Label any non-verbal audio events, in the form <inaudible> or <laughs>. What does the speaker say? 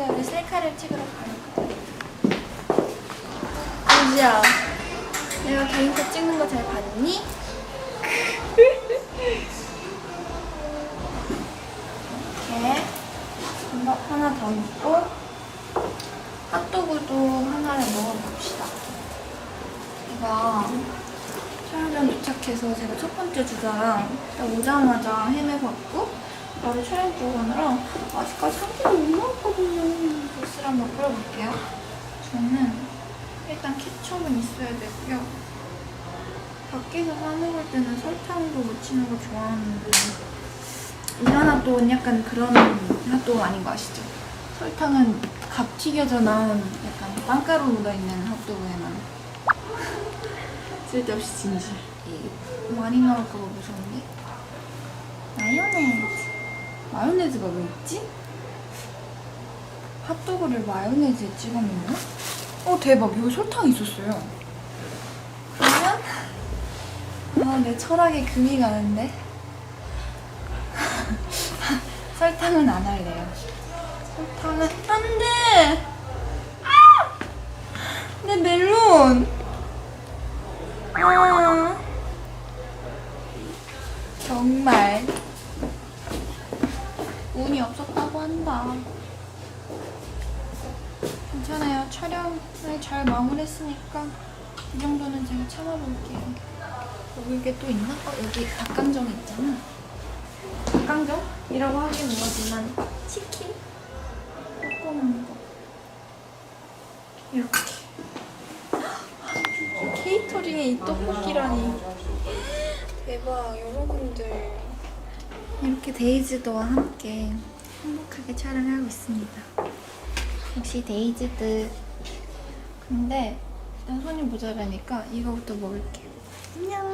근데 우리 셀카를 찍으러 가려거든. 은지야, 내가 개인사 찍는 거 잘 봤니? 이렇게 한번 하나 더 넣고 핫도그도 하나를 먹어봅시다. 이거 촬영장 도착해서 제가 첫 번째 주자랑 딱 오자마자 헤매봤고 바로 촬영 들어가느라 아직까지 한 끼도 못 먹었거든요. 소스를 한번 뿌려볼게요. 저는 일단 케첩은 있어야 되고요. 밖에서 사 먹을 때는 설탕도 묻히는 거 좋아하는데 이런 핫도그는 약간 그런 핫도그 아닌 거 아시죠? 설탕은 갓 튀겨져 나온 약간 빵가루 묻어있는 핫도그에만 <laughs> 쓸데없이 진실 이 많이 나올까 봐 무서운데 마요네즈 마요네즈가 왜 있지? 핫도그를 마요네즈에 먹나? 어 대박. 여기 설탕이 있었어요. 그러면? 아내 철학에 금이 가는데? <laughs> 설탕은 안 할래요. 설탕은 안돼! 아! 내 멜론! 아. 정말 운이 없었다고 한다. 괜찮아요. 촬영을 잘 마무리했으니까 이 정도는 제가 참아볼게요. 여기 이게 또 있나? 어 여기 닭강정 있잖아. 닭강정이라고 하긴 뭐하지만 치킨? 볶아먹는 거. 이렇게. 케이터링에 이 떡볶이라니. <gasps> 대박. 여러분들 이렇게 데이즈드와 함께 행복하게 촬영하고 있습니다. 역시 데이즈드. 근데 손이 모자라니까 이거부터 먹을게요. 안녕